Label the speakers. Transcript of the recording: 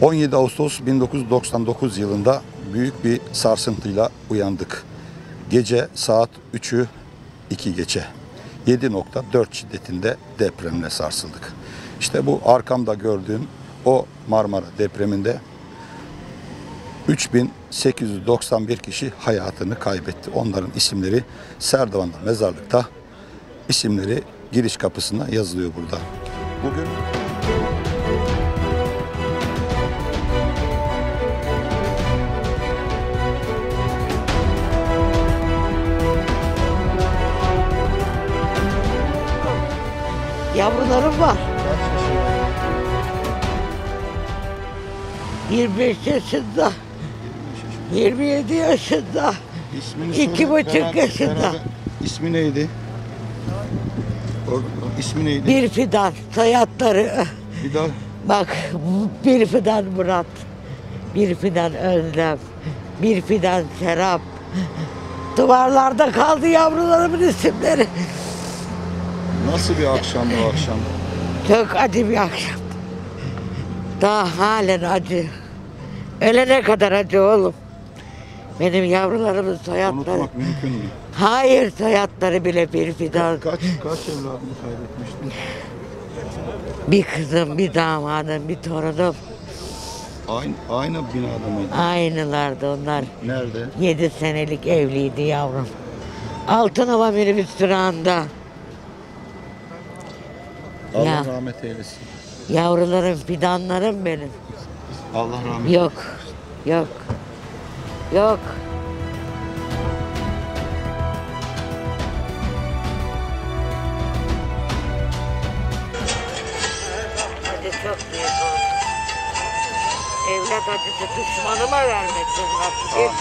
Speaker 1: 17 Ağustos 1999 yılında büyük bir sarsıntıyla uyandık. Gece saat 3'ü 2 geçe. 7.4 şiddetinde depremle sarsıldık. İşte bu arkamda gördüğüm o Marmara depreminde 3891 kişi hayatını kaybetti. Onların isimleri Serdivan'da mezarlıkta isimleri giriş kapısına yazılıyor burada. Bugün
Speaker 2: Yavrularım var. 25 yaşında, 27 yaşında,
Speaker 1: ismini
Speaker 2: İki buçuk yaşında.
Speaker 1: İsmi neydi? O, ismi neydi?
Speaker 2: bir fidan soyadları.
Speaker 1: Daha
Speaker 2: Bak bir fidan Murat, bir fidan Özlem, bir fidan Serap. Duvarlarda kaldı yavrularımın isimleri.
Speaker 1: Nasıl bir akşamdı o akşam?
Speaker 2: Çok acı bir akşam. Daha halen acı. Ölene kadar acı oğlum. Benim yavrularımın soyadları.
Speaker 1: Unutmak mümkün mü?
Speaker 2: Hayır soyadları bile bir fidan.
Speaker 1: Kaç kaç evladını kaybetmiştin?
Speaker 2: Bir kızım, bir damadım, bir torunum.
Speaker 1: Aynı, aynı binada mıydı?
Speaker 2: Aynılardı onlar.
Speaker 1: Nerede?
Speaker 2: Yedi senelik evliydi yavrum. Altınova minibüs durağında.
Speaker 1: Allah
Speaker 2: Ya.
Speaker 1: rahmet eylesin.
Speaker 2: Yavrularım, fidanlarım benim.
Speaker 1: Allah rahmet
Speaker 2: Yok, yok, yok. Acı çok büyük oldu. Evlat acısı düşmanıma vermesin Rabbim.